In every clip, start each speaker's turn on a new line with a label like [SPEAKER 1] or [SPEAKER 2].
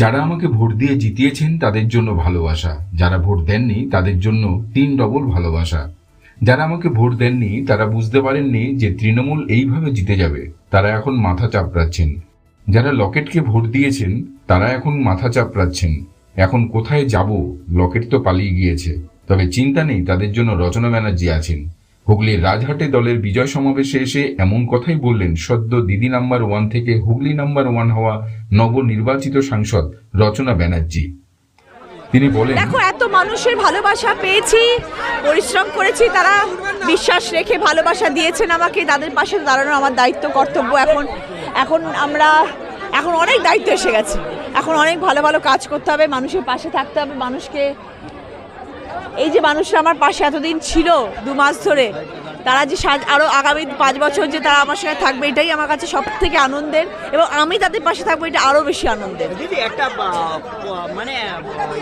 [SPEAKER 1] যারা আমাকে ভোট দিয়ে জিতিয়েছেন তাদের জন্য ভালোবাসা। যারা ভোট দেননি তাদের জন্য তিন ডবল ভালোবাসা। যারা আমাকে ভোট দেননি তারা বুঝতে পারেননি যে তৃণমূল এইভাবে জিতে যাবে। তারা এখন মাথা চাপড়াচ্ছেন। যারা লকেটকে ভোট দিয়েছেন, তারা এখন মাথা চাপড়াচ্ছেন। এখন কোথায় যাব? লকেট তো পালিয়ে গিয়েছে। তবে চিন্তা নেই, তাদের জন্য রচনা ব্যানার্জি আছেন। হুগলির রাজহাটে দলের বিজয় সমাবেশে এসে এমন কথাই বললেন সদ্য দিদি নাম্বার ওয়ান থেকে হুগলি নাম্বার ওয়ান হওয়া নবনির্বাচিত সাংসদ রচনা ব্যানার্জি। তিনি বলেন,
[SPEAKER 2] দেখো, এত মানুষের ভালোবাসা পেয়েছি, পরিশ্রম করেছি, তারা বিশ্বাস রেখে ভালোবাসা দিয়েছেন আমাকে, তাদের পাশে দাঁড়ানো আমার দায়িত্ব, কর্তব্য এখন এখন আমরা, এখন অনেক দায়িত্ব এসে গেছে। এখন অনেক ভালো ভালো কাজ করতে হবে, মানুষের পাশে থাকতে হবে, মানুষকে এই যে মানুষরা আমার পাশে এতদিন ছিল দু মাস ধরে তারা যে আরও আগামী পাঁচ বছর যে তারা আমার সঙ্গে থাকবে এটাই আমার কাছে সব থেকে আনন্দের এবং আমি তাদের পাশে থাকব এটা আরও বেশি আনন্দের।
[SPEAKER 3] দিদি একটা মানে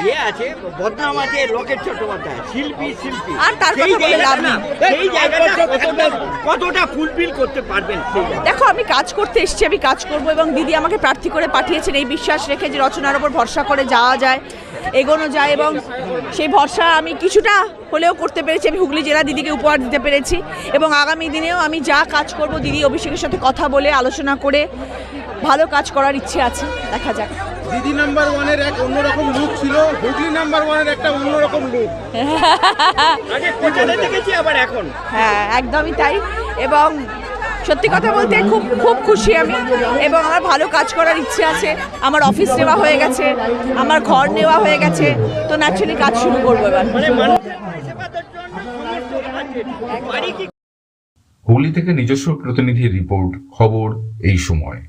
[SPEAKER 3] ইয়ে আছে বদনাম আছে লোকের চট্টোপাধ্যায় শিল্পী শিল্পী।
[SPEAKER 2] আর তার কথা বলে লাভ
[SPEAKER 3] না,
[SPEAKER 2] নেই।
[SPEAKER 3] সেই জায়গাটা কতটা কতটা ফুলফিল করতে পারবেন
[SPEAKER 2] দেখো আমি কাজ করতে এসেছি আমি কাজ করব এবং দিদি আমাকে প্রার্থী করে পাঠিয়েছেন এই বিশ্বাস রেখে যে রচনার ওপর ভরসা করে যাওয়া যায় এগোনো যায় এবং সেই ভরসা আমি কিছুটা হলেও করতে পেরেছি। আমি হুগলি জেলা দিদিকে উপহার দিতে পেরেছি এবং আগামী দিনেও আমি যা কাজ করব দিদি অভিষেকের সাথে কথা বলে আলোচনা করে ভালো কাজ করার ইচ্ছে আছে দেখা যাক।
[SPEAKER 4] দিদি নাম্বার ওয়ানের এক অন্যরকম লুক ছিল হুগলি নাম্বার ওয়ানের একটা অন্যরকম লুক
[SPEAKER 3] দেখেছি আবার এখন?
[SPEAKER 2] হ্যাঁ একদমই তাই। এবং সত্যি কথা বলতে খুব খুব খুশি আমি। এবং আমার ভালো কাজ করার ইচ্ছে আছে। আমার অফিস নেওয়া হয়ে গেছে আমার ঘর নেওয়া হয়ে গেছে। তো ন্যাচুরালি কাজ শুরু করব এবার।
[SPEAKER 1] হুগলি থেকে নিজস্ব প্রতিনিধি রিপোর্ট খবর এই সময়।